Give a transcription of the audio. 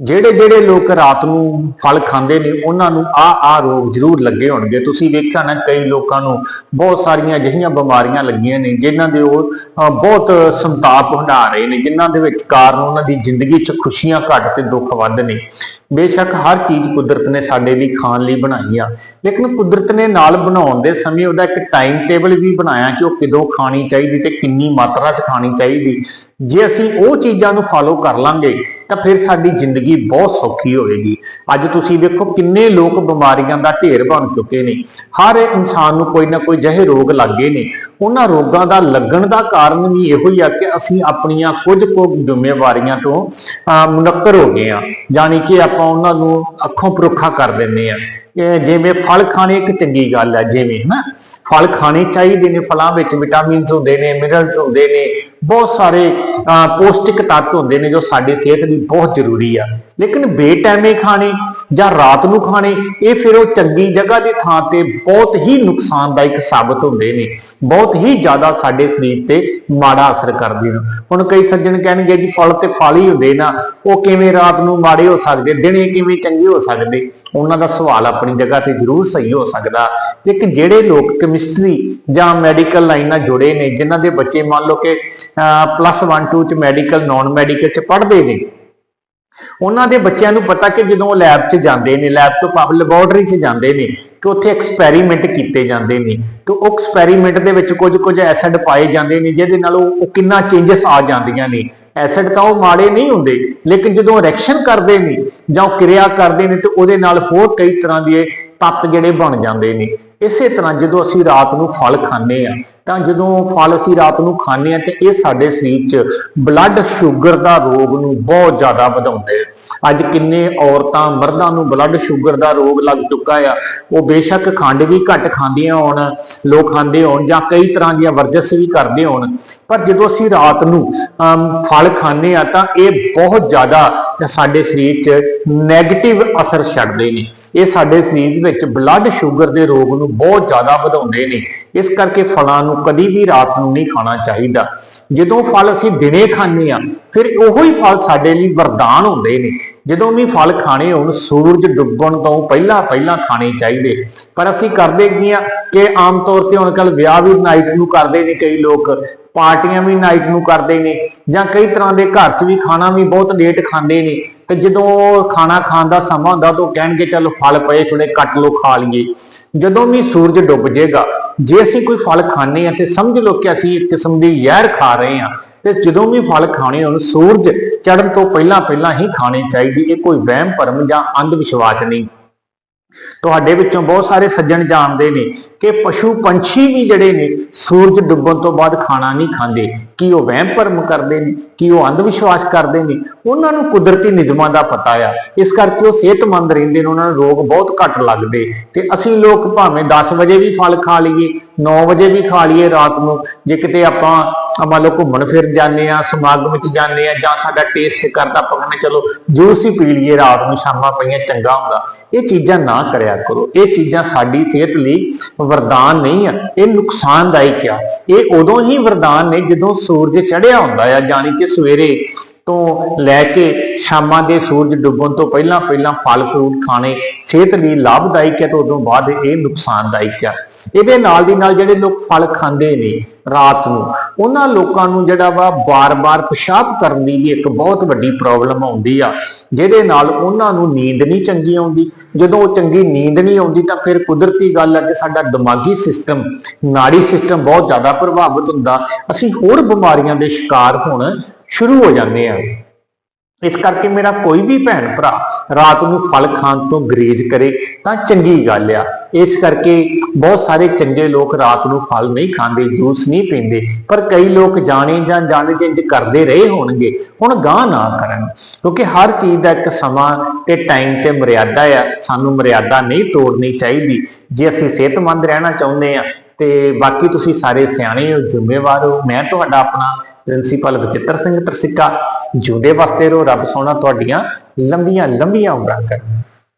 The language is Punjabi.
ਜਿਹੜੇ ਜਿਹੜੇ ਲੋਕ ਰਾਤ ਨੂੰ ਫਲ ਖਾਂਦੇ ਨੇ, ਉਹਨਾਂ ਨੂੰ ਆ ਆ ਰੋਗ ਜ਼ਰੂਰ ਲੱਗੇ ਹੋਣਗੇ। ਤੁਸੀਂ ਵੇਖਿਆ ਨਾ, ਕਈ ਲੋਕਾਂ ਨੂੰ ਬਹੁਤ ਸਾਰੀਆਂ ਅਜਿਹੀਆਂ ਬਿਮਾਰੀਆਂ ਲੱਗੀਆਂ ਨੇ, ਜਿਨ੍ਹਾਂ ਦੇ ਉਹ ਬਹੁਤ ਸੰਤਾਪ ਹੰਢਾ ਰਹੇ ਨੇ, ਜਿਨ੍ਹਾਂ ਦੇ ਵਿੱਚ ਕਾਰਨ ਉਹਨਾਂ ਦੀ ਜ਼ਿੰਦਗੀ 'ਚ ਖੁਸ਼ੀਆਂ ਘੱਟ ਤੇ ਦੁੱਖ ਵੱਧ ਨੇ। ਬੇਸ਼ੱਕ ਹਰ ਚੀਜ਼ ਕੁਦਰਤ ਨੇ ਸਾਡੇ ਲਈ ਖਾਣ ਲਈ ਬਣਾਈ ਆ। ਲੇਕਿਨ ਕੁਦਰਤ ਨੇ ਨਾਲ ਬਣਾਉਣ ਦੇ ਸਮੇਂ ਉਹਦਾ ਇੱਕ ਟਾਈਮ ਟੇਬਲ ਵੀ ਬਣਾਇਆ ਕਿ ਉਹ ਕਿਦੋਂ ਖਾਣੀ ਚਾਹੀਦੀ ਤੇ ਕਿੰਨੀ ਮਾਤਰਾ 'ਚ ਖਾਣੀ ਚਾਹੀਦੀ। ਜੇ ਅਸੀਂ ਉਹ ਚੀਜ਼ਾਂ ਨੂੰ ਫਾਲੋ ਕਰ ਲਾਂਗੇ ਤਾਂ ਫਿਰ ਸਾਡੀ ਜ਼ਿੰਦਗੀ ਬਹੁਤ ਸੌਖੀ ਹੋਵੇਗੀ। ਅੱਜ ਤੁਸੀਂ ਵੇਖੋ ਕਿੰਨੇ ਲੋਕ ਬਿਮਾਰੀਆਂ ਦਾ ਢੇਰ ਬਣ ਚੁੱਕੇ ਨੇ। ਹਰ ਇਨਸਾਨ ਨੂੰ ਕੋਈ ਨਾ ਕੋਈ ਜਿਹੇ ਰੋਗ ਲੱਗੇ ਨੇ। ਉਹਨਾਂ ਰੋਗਾਂ ਦਾ ਲੱਗਣ ਦਾ ਕਾਰਨ ਵੀ ਇਹੋ ਹੀ ਆ ਕਿ ਅਸੀਂ ਆਪਣੀਆਂ ਕੁਝ ਕੁ ਜ਼ਿੰਮੇਵਾਰੀਆਂ ਤੋਂ ਅਹ, ਮੁਨੱਕਰ ਹੋ ਗਏ ਆ ਯਾਨੀ ਕਿ ਆਪਾਂ ਉਹਨਾਂ ਨੂੰ ਅੱਖੋਂ ਪਰੋਖਾ ਕਰ ਦਿੰਦੇ ਆ ਜਿਵੇਂ ਫਲ ਖਾਣੇ ਇੱਕ ਚੰਗੀ ਗੱਲ ਹੈ ਜਿਵੇਂ ਹਨਾ। ਫਲ ਖਾਣੇ ਚਾਹੀਦੇ ਨੇ ਫਲਾਂ ਵਿੱਚ ਵਿਟਾਮਿਨਸ ਹੁੰਦੇ ਨੇ ਮਿਨਰਲਸ ਹੁੰਦੇ ਨੇ। ਬਹੁਤ ਸਾਰੇ ਅਹ, ਪੌਸ਼ਟਿਕ ਤੱਤ ਹੁੰਦੇ ਨੇ ਜੋ ਸਾਡੀ ਸਿਹਤ ਲਈ ਬਹੁਤ ਜ਼ਰੂਰੀ ਆ। ਲੇਕਿਨ ਬੇਟਾਈਮੇ ਖਾਣੇ ਜਾਂ ਰਾਤ ਨੂੰ ਖਾਣੇ, ਇਹ ਫਿਰ ਉਹ ਚੰਗੀ ਜਗ੍ਹਾ ਦੀ ਥਾਂ ਤੇ ਬਹੁਤ ਹੀ ਨੁਕਸਾਨਦਾਇਕ ਸਾਬਤ ਹੁੰਦੇ ਨੇ। ਬਹੁਤ ਹੀ ਜ਼ਿਆਦਾ ਸਾਡੇ ਸਰੀਰ ਤੇ ਮਾੜਾ ਅਸਰ ਕਰਦੇ ਨੇ। ਹੁਣ ਕਈ ਸੱਜਣ ਕਹਿਣਗੇ ਜੀ, ਫਲ ਤੇ ਫਲ ਹੀ ਹੁੰਦੇ ਨਾ, ਉਹ ਕਿਵੇਂ ਰਾਤ ਨੂੰ ਮਾੜੇ ਹੋ ਸਕਦੇ, ਦਿਨੇ ਕਿਵੇਂ ਚੰਗੇ ਹੋ ਸਕਦੇ? ਉਹਨਾਂ ਦਾ ਸਵਾਲ ਆਪਣੀ ਜਗ੍ਹਾ ਤੇ ਜ਼ਰੂਰ ਸਹੀ ਹੋ ਸਕਦਾ। ਲੇਕਿਨ ਜਿਹੜੇ ਲੋਕ ਕੈਮਿਸਟਰੀ ਜਾਂ ਮੈਡੀਕਲ ਲਾਈਨ ਨਾਲ ਜੁੜੇ ਨੇ, ਜਿਨ੍ਹਾਂ ਦੇ ਬੱਚੇ ਮੰਨ ਲਓ ਕਿ ਪਲੱਸ 1 2 ਚ ਮੈਡੀਕਲ ਨਾਨ ਮੈਡੀਕਲ ਚ ਪੜ੍ਹਦੇ ਨੇ ਉਹਨਾਂ ਦੇ ਬੱਚਿਆਂ ਨੂੰ ਪਤਾ ਕਿ ਜਦੋਂ ਉਹ ਲੈਬ 'ਚ ਜਾਂਦੇ ਨੇ ਲੈਬ ਤੋਂ ਭਾਵ ਲੈਬੋਰੇਟਰੀ 'ਚ ਜਾਂਦੇ ਨੇ, ਕਿ ਉੱਥੇ ਐਕਸਪੈਰੀਮੈਂਟ ਕੀਤੇ ਜਾਂਦੇ ਨੇ, ਤੇ ਉਹ ਐਕਸਪੈਰੀਮੈਂਟ ਦੇ ਵਿੱਚ ਕੁਝ ਕੁਝ ਐਸਿਡ ਪਾਏ ਜਾਂਦੇ ਨੇ, ਜਿਹਦੇ ਨਾਲ ਉਹ ਕਿੰਨਾ ਚੇਂਜਸ ਆ ਜਾਂਦੀਆਂ ਨੇ। ਐਸਿਡ ਤਾਂ ਉਹ ਮਾੜੇ ਨਹੀਂ ਹੁੰਦੇ, ਲੇਕਿਨ ਜਦੋਂ ਰਿਐਕਸ਼ਨ ਕਰਦੇ ਨੇ ਜਾਂ ਕਿਰਿਆ ਕਰਦੇ ਨੇ, ਤੇ ਉਹਦੇ ਨਾਲ ਹੋਰ ਕਈ ਤਰ੍ਹਾਂ ਦੇ ਤੱਤ ਜਿਹੜੇ ਬਣ ਜਾਂਦੇ ਨੇ। ਇਸੇ ਤਰ੍ਹਾਂ ਜਦੋਂ ਅਸੀਂ ਰਾਤ ਨੂੰ ਫਲ ਖਾਂਦੇ ਆ ਤਾਂ ਜਦੋਂ ਫਲ ਅਸੀਂ ਰਾਤ ਨੂੰ ਖਾਂਦੇ ਆ ਤੇ ਇਹ ਸਾਡੇ ਸਰੀਰ 'ਚ ਬਲੱਡ ਸ਼ੂਗਰ ਦਾ ਰੋਗ ਨੂੰ ਬਹੁਤ ਜ਼ਿਆਦਾ ਵਧਾਉਂਦੇ ਆ ਅੱਜ ਕਿੰਨੇ ਔਰਤਾਂ ਮਰਦਾਂ ਨੂੰ ਬਲੱਡ ਸ਼ੂਗਰ ਦਾ ਰੋਗ ਲੱਗ ਚੁੱਕਾ ਆ। ਉਹ ਬੇਸ਼ੱਕ ਖੰਡ ਵੀ ਘੱਟ ਖਾਂਦੀਆਂ ਹੋਣ ਲੋਕ ਖਾਂਦੇ ਹੋਣ ਜਾਂ ਕਈ ਤਰ੍ਹਾਂ ਦੀਆਂ ਵਰਜਸ ਵੀ ਕਰਦੇ ਹੋਣ। ਪਰ ਜਦੋਂ ਅਸੀਂ ਰਾਤ ਨੂੰ ਅਮ, ਫਲ ਖਾਂਦੇ ਆ ਤਾਂ ਇਹ ਬਹੁਤ ਜ਼ਿਆਦਾ ਸਾਡੇ ਸਰੀਰ 'ਚ ਨੈਗੇਟਿਵ ਅਸਰ ਛੱਡਦੇ ਨੇ। ਇਹ ਸਾਡੇ ਸਰੀਰ ਵਿੱਚ ਬਲੱਡ ਸ਼ੂਗਰ ਦੇ ਰੋਗ ਨੂੰ ਬਹੁਤ ਜ਼ਿਆਦਾ ਵਧਾਉਂਦੇ ਨੇ। ਇਸ ਕਰਕੇ ਫਲਾਂ ਨੂੰ ਕਦੀ ਵੀ ਰਾਤ ਨੂੰ ਨਹੀਂ ਖਾਣਾ ਚਾਹੀਦਾ। ਜਦੋਂ ਫਲ ਅਸੀਂ ਦਿਨੇ ਖਾਂਦੇ ਆ ਫਿਰ ਉਹੋ ਹੀ ਫਲ ਸਾਡੇ ਲਈ ਵਰਦਾਨ ਹੁੰਦੇ ਨੇ। ਜਦੋਂ ਵੀ ਫਲ ਖਾਣੇ ਹੋਣ, ਸੂਰਜ ਡੁੱਬਣ ਤੋਂ ਪਹਿਲਾਂ ਪਹਿਲਾਂ ਖਾਣੇ ਚਾਹੀਦੇ। ਪਰ ਅਸੀਂ ਕਰਦੇ ਕੀ ਆ ਕਿ ਆਮ ਤੌਰ ਤੇ ਹੁਣ ਕੱਲ ਵਿਆਹ ਵੀ ਨਾਈਟ ਨੂੰ ਕਰਦੇ ਨੇ ਕਈ ਲੋਕ। ਪਾਰਟੀਆਂ ਵੀ ਨਾਈਟ ਨੂੰ ਕਰਦੇ ਨੇ ਜਾਂ ਕਈ ਤਰ੍ਹਾਂ ਦੇ ਘਰ 'ਚ ਵੀ ਖਾਣਾ ਵੀ ਬਹੁਤ ਲੇਟ ਖਾਂਦੇ ਨੇ ਤੇ ਜਦੋਂ ਖਾਣਾ ਖਾਣ ਦਾ ਸਮਾਂ ਹੁੰਦਾ ਤਾਂ ਉਹ ਕਹਿਣਗੇ, ਚਲੋ ਫਲ ਪਏ ਥੋੜੇ ਕੱਟ ਲੋ ਖਾ ਲਈਏ। ਜਦੋਂ ਵੀ ਸੂਰਜ ਡੁੱਬ ਜਾਏਗਾ ਜੇ ਅਸੀਂ ਕੋਈ ਫਲ ਖਾਣੇ ਆ ਤੇ ਸਮਝ ਲਓ ਕਿ ਅਸੀਂ ਇੱਕ ਕਿਸਮ ਦੀ ਜ਼ਹਿਰ ਖਾ ਰਹੇ ਆ ਤੇ ਜਦੋਂ ਵੀ ਫਲ ਖਾਣੇ ਹੋਣ, ਸੂਰਜ ਚੜ੍ਹਨ ਤੋਂ ਪਹਿਲਾਂ ਪਹਿਲਾਂ ਹੀ ਖਾਣੇ ਚਾਹੀਦੀ, ਇਹ ਕੋਈ ਵਹਿਮ ਭਰਮ ਜਾਂ ਅੰਧ ਵਿਸ਼ਵਾਸ ਨਹੀਂ। ਤੁਹਾਡੇ ਵਿੱਚੋਂ ਬਹੁਤ ਸਾਰੇ ਸੱਜਣ ਜਾਣਦੇ ਨੇ ਕਿ ਪਸ਼ੂ ਪੰਛੀ ਵੀ ਜਿਹੜੇ ਨੇ ਸੂਰਜ ਡੁੱਬਣ ਤੋਂ ਬਾਅਦ ਖਾਣਾ ਨਹੀਂ ਖਾਂਦੇ। ਕੀ ਉਹ ਵਹਿਮ ਭਰਮ ਕਰਦੇ ਨੇ? ਕੀ ਉਹ ਅੰਧ ਵਿਸ਼ਵਾਸ ਕਰਦੇ ਨੇ? ਉਹਨਾਂ ਨੂੰ ਕੁਦਰਤੀ ਨਿਯਮਾਂ ਦਾ ਪਤਾ ਆ। ਇਸ ਕਰਕੇ ਉਹ ਸਿਹਤਮੰਦ ਰਹਿੰਦੇ ਨੇ, ਉਹਨਾਂ ਨੂੰ ਰੋਗ ਬਹੁਤ ਘੱਟ ਲੱਗਦੇ। ਤੇ ਅਸੀਂ ਲੋਕ ਭਾਵੇਂ 10 ਵਜੇ ਵੀ ਫਲ ਖਾ ਲਈਏ 9 ਵਜੇ ਵੀ ਖਾ ਲਈਏ ਰਾਤ ਨੂੰ, ਜੇ ਕਿਤੇ ਆਪਾਂ ਆ ਮੰਨ ਲਓ ਘੁੰਮਣ ਫਿਰ ਜਾਂਦੇ ਆ ਸਮਾਗਮ ਵਿੱਚ ਜਾਂਦੇ ਆ ਜਾਂ ਸਾਡਾ ਟੇਸਟ ਕਰਦਾ ਆਪਾਂ ਚਲੋ ਜੂਸ ਹੀ ਪੀ ਲਈਏ, ਰਾਤ ਨੂੰ ਸ਼ਾਮਾਂ ਪਈਆਂ ਚੰਗਾ ਹੁੰਦਾ। ਇਹ ਚੀਜ਼ਾਂ ਨਾ ਕਰਿਆ ਕਰੋ। ਇਹ ਚੀਜ਼ਾਂ ਸਾਡੀ ਸਿਹਤ ਲਈ ਵਰਦਾਨ ਨਹੀਂ ਆ। ਇਹ ਨੁਕਸਾਨਦਾਇਕ ਆ। ਇਹ ਉਦੋਂ ਹੀ ਵਰਦਾਨ ਨੇ ਜਦੋਂ ਸੂਰਜ ਚੜ੍ਹਿਆ ਹੁੰਦਾ ਆ ਯਾਨੀ ਕਿ ਸਵੇਰੇ ਤੋਂ ਲੈ ਕੇ ਸ਼ਾਮਾਂ ਦੇ ਸੂਰਜ ਡੁੱਬਣ ਤੋਂ ਪਹਿਲਾਂ ਪਹਿਲਾਂ ਫਲ ਫਰੂਟ ਖਾਣੇ ਸਿਹਤ ਲਈ ਲਾਭਦਾਇਕ ਹੈ ਤੇ ਉਦੋਂ ਬਾਅਦ ਇਹ ਨੁਕਸਾਨਦਾਇਕ ਆ। ਇਹਦੇ ਨਾਲ ਦੀ ਨਾਲ ਜਿਹੜੇ ਲੋਕ ਫਲ ਖਾਂਦੇ ਨੇ ਰਾਤ ਨੂੰ, ਉਹਨਾਂ ਲੋਕਾਂ ਨੂੰ ਜਿਹੜਾ ਵਾ ਬਾਰ-ਬਾਰ ਪਿਸ਼ਾਬ ਕਰਨ ਦੀ ਵੀ ਇੱਕ ਬਹੁਤ ਵੱਡੀ ਪ੍ਰੋਬਲਮ ਆਉਂਦੀ ਆ, ਜਿਹਦੇ ਨਾਲ ਉਹਨਾਂ ਨੂੰ ਨੀਂਦ ਨਹੀਂ ਚੰਗੀ ਆਉਂਦੀ। ਜਦੋਂ ਉਹ ਚੰਗੀ ਨੀਂਦ ਨਹੀਂ ਆਉਂਦੀ ਤਾਂ ਫਿਰ ਕੁਦਰਤੀ ਗੱਲ ਹੈ ਕਿ ਸਾਡਾ ਦਿਮਾਗੀ ਸਿਸਟਮ, ਨਾੜੀ ਸਿਸਟਮ ਬਹੁਤ ਜ਼ਿਆਦਾ ਪ੍ਰਭਾਵਿਤ ਹੁੰਦਾ। ਅਸੀਂ ਹੋਰ ਬਿਮਾਰੀਆਂ ਦੇ ਸ਼ਿਕਾਰ ਹੋਣ ਸ਼ੁਰੂ ਹੋ ਜਾਂਦੇ ਆ। ਇਸ ਕਰਕੇ ਮੇਰਾ ਕੋਈ ਵੀ ਭੈਣ ਭਰਾ ਰਾਤ ਨੂੰ ਫਲ ਖਾਣ ਤੋਂ ਗਰੇਜ ਕਰੇ, ਤਾਂ ਚੰਗੀ ਗੱਲ ਆ। ਇਸ ਕਰਕੇ ਬਹੁਤ ਸਾਰੇ ਚੰਗੇ ਲੋਕ ਰਾਤ ਨੂੰ ਫਲ ਨਹੀਂ ਖਾਂਦੇ, ਜੂਸ ਨਹੀਂ ਪੀਂਦੇ, ਪਰ ਕਈ ਲੋਕ ਜਾਣੇ ਜਾਂ ਜਾਣੇ ਜਿੰਜ ਕਰਦੇ ਰਹੇ ਹੋਣਗੇ, ਹੁਣ ਗਾਂ ਨਾ ਕਰਨ। ਕਿਉਂਕਿ ਹਰ ਚੀਜ਼ ਦਾ ਇੱਕ ਸਮਾਂ ਤੇ ਟਾਈਮ ਤੇ ਮਰਿਆਦਾ ਆ। ਸਾਨੂੰ ਮਰਿਆਦਾ ਨਹੀਂ ਤੋੜਨੀ ਚਾਹੀਦੀ। ਜੇ ਅਸੀਂ ਸਿਹਤਮੰਦ ਰਹਿਣਾ ਚਾਹੁੰਦੇ ਆ ਤੇ ਬਾਕੀ ਤੁਸੀਂ ਸਾਰੇ ਸਿਆਣੇ ਹੋ, ਜ਼ਿੰਮੇਵਾਰ ਹੋ। ਮੈਂ ਤੁਹਾਡਾ ਆਪਣਾ ਪ੍ਰਿੰਸੀਪਲ ਬਚਿੱਤਰ ਸਿੰਘ ਤਰਸਿੱਕਾ ਜੂਦੇ ਵਾਸਤੇ ਰਹੋ। ਰੱਬ ਸੋਹਣਾ ਤੁਹਾਡੀਆਂ ਲੰਬੀਆਂ ਲੰਬੀਆਂ ਉਮਰਾਂ ਕਰੇ